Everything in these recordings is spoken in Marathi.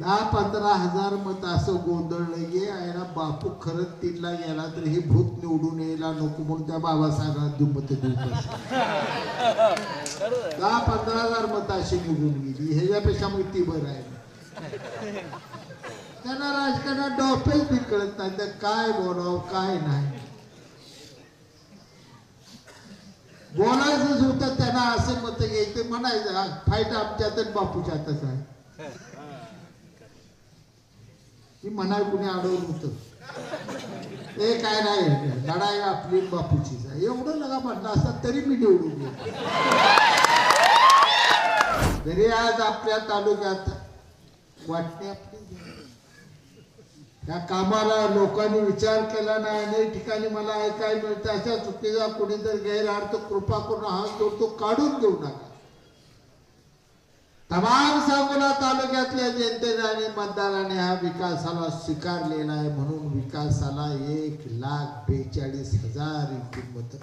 दहा पंधरा हजार मत असं गोंधळलं. गे आहे बापू खरंच तीनला गेला तर हे भूत निवडून यायला नको म्हणून त्या बाबासाहेबांना देऊ मत देऊ दहा पंधरा हजार मत अशी निघून गेली. ह्याच्यापेक्षा मग ती बरं आहे. त्यांना राजकारणात डॉपेच बी कळत नाही. तर काय बोलावं काय नाही. बोलायचंच होतं त्यांना असं मत घ्यायचं म्हणायचं फाईट आमच्यातच बापूच्यातच आहे. ही म्हणाय कुणी अडवलं होतं. ए काय नाही लढाई आपली आणि बापूचीच आहे. एवढं नका म्हटलं असता तरी मी निवडून गेलो तरी आज आपल्या तालुक्यात वाटते आपली त्या कामाला लोकांनी विचार केला नाही अनेक ठिकाणी मला ऐकायला मिळतं अशा चुकीचा कुणी जर गैरअर्थ कृपा करून हात जोडतो काढून घेऊ नका. तमाम सांगोला तालुक्यातल्या जनतेने आणि मतदाराने हा विकासाला स्वीकारलेला आहे म्हणून विकासाला एक लाख बेचाळीस हजार किंमत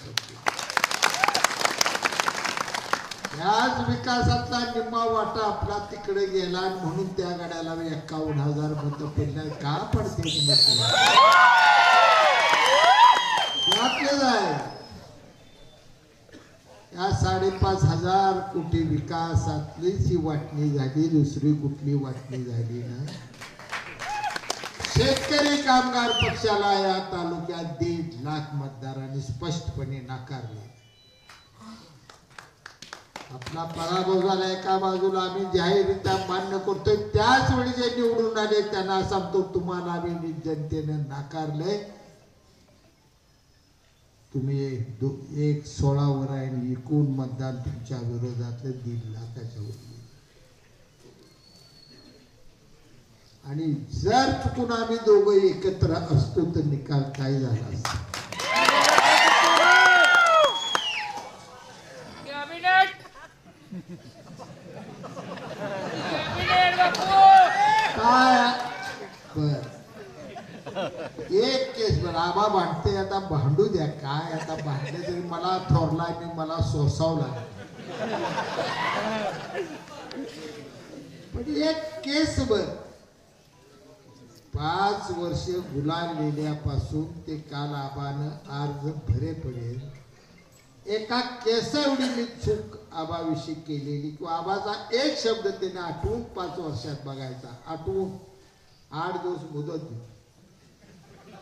याच विकासातला निम्मा वाटा आपला तिकडे गेला म्हणून त्या गाड्याला एकावन्न हजार मत पडल्या का पडते मत आपलेच आहे या साडेपाच हजार कोटी विकासातलीच ही वाटणी झाली दुसरी कुठली वाटणी झाली ना? शेतकरी कामगार पक्षाला या तालुक्यात दीड लाख मतदारांनी स्पष्टपणे नाकारले. आपला पराभव झाला एका बाजूला आम्ही जाहीररित्या मान्य करतोय. त्याच वेळी जे निवडून आले त्यांना सांगतो तुम्हाला आम्ही जनतेनं नाकारलंय. तुम्ही एक दो- एक सोळावर आहे आणि एकूण मतदान तुमच्या विरोधातलं दीड लाखाच्या आणि जर चुकून आम्ही दोघं एकत्र असतो तर निकाल काय झाला असता कॅबिनेट कॅबिनेट बापू काय बर एक केस बरं आबा भांडते आता भांडू द्या. काय आता भांडले तरी मला थोरला मी मला सोसावला पण एक केस बर पाच वर्ष गुलाल लिहिल्यापासून ते काल आबानं अर्ज भरे पडेल एका केसा एवढी मी चूक आबाविषयी केलेली किंवा आबाचा एक शब्द त्याने आठवून पाच वर्षात बघायचा. आठवून आठ दिवस मुदत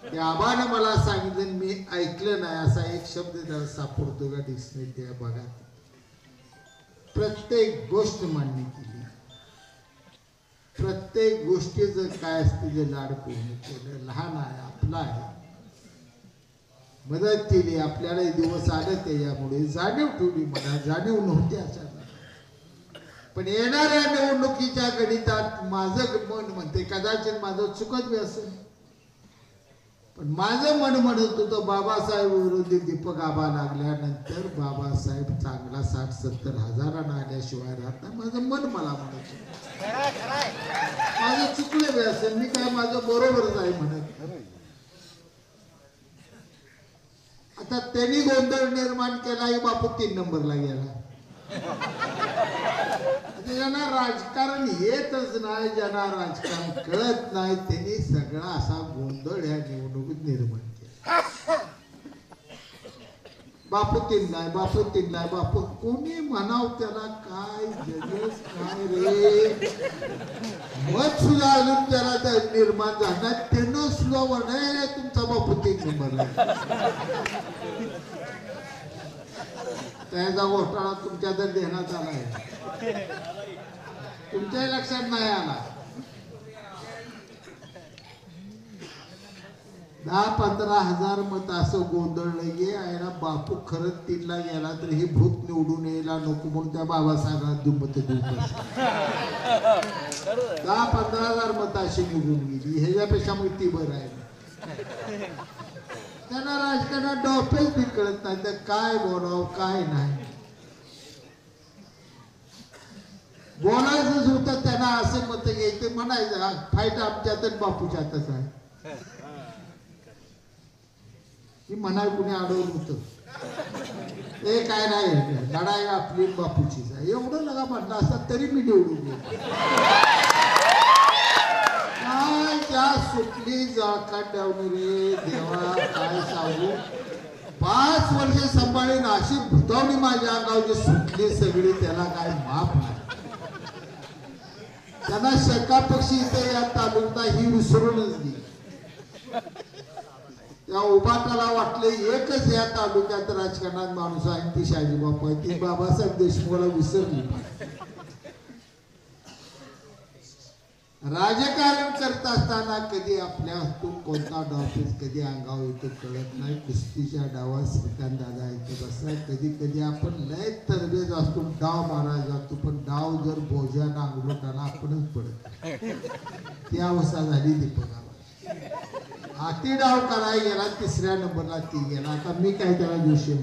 दिली मला सांगितलं मी ऐकलं नाही असा एक शब्द त्याला सापडतो का डिक्शनरी त्या बघा प्रत्येक गोष्ट मान्य केली. प्रत्येक गोष्टीचं काय असते जे लाड पूर्ण केलं लहान आहे आपला आहे. मदत केली आपल्याला दिवस आले त्याच्यामुळे जाणीव ठेवली मला जाणीव नव्हती अशा पण येणाऱ्या निवडणुकीच्या गणितात माझं मन म्हणते कदाचित माझं चुकत बी असेल. पण माझं मन म्हणत होतं बाबासाहेब विरोधी दीपक आबा लागल्यानंतर बाबासाहेब चांगला साठ सत्तर हजारांना आल्याशिवाय राहत नाही. माझं मन मला म्हणत माझं चुकलं असेल मी काय माझं बरोबरच आहे म्हणत. आता त्यांनी गोंधळ निर्माण केला बापू तीन नंबरला गेला. ज्यांना राजकारण येतच नाही ज्यांना राजकारण कळत नाही. त्यांनी सगळा असा गोंधळ ह्या निवडणुकीत निर्माण केला. बापू तिनलाय बापू तिनलाय बापू कोणी म्हणाव त्याला काय जगस काय रे. मत सुद्धा अजून त्याला त्या निर्माण झाला त्यानं सुद्धा म्हणाय तुमचा बापू तीन नंबरला त्याचा घोटाळा तुमच्या तर देण्यात आला आहे. तुमच्याही लक्षात नाही आला. दहा पंधरा हजार मत असं गोंधळलं गे आहे बापू खरंच तीनला गेला तर हे भूत निवडून यायला नको म्हणून त्या बाबासाहेबांना दुमत दहा पंधरा हजार मत अशी निघून गेली. ह्याच्यापेक्षा मग ती बरं आहे. त्यांना राजकारणात डॉपेच कळत नाही. तर काय बोलावं काय नाही. बोलायचंच होतं त्यांना असं मत घ्यायचे म्हणायचं फाईट आमच्यातच बापूच्यातच आहे. ती म्हणाय कुणी अडवलं होतं ते काय नाही लढाई आपली बापूचीच आहे. एवढं नका म्हटलं असतात तरी मी निवडून गेलो ठेवणी रे देवा काय सांगू? पाच वर्ष सांभाळून अशी भुतावणी माझ्या अंगावची सुटली सगळी त्याला काय माफ नाही. त्यांना शका पक्षी इथे या तालुका ही विसरूनच गेली त्या उभाटाला वाटले एकच या तालुक्यात राजकारणात माणूस आहे ती शाजी बापा ती बाबासाहेब देशमुखला विसरली राजकारण करत असताना कधी आपल्या हातून कोणता डॉफिस कधी अंगावर येतो कळत नाही. कुस्तीच्या डावात श्रीकांत दादा येतो बसला कधी कधी आपण लय तरबेज असतो. डाव मारायला जातो पण डाव जर भोजा नांगलोटाला आपणच पडत ती अवस्था झाली दीपकाला हाती डाव करायला गेला तिसऱ्या नंबरला ती गेला. आता मी काय त्याला जोशी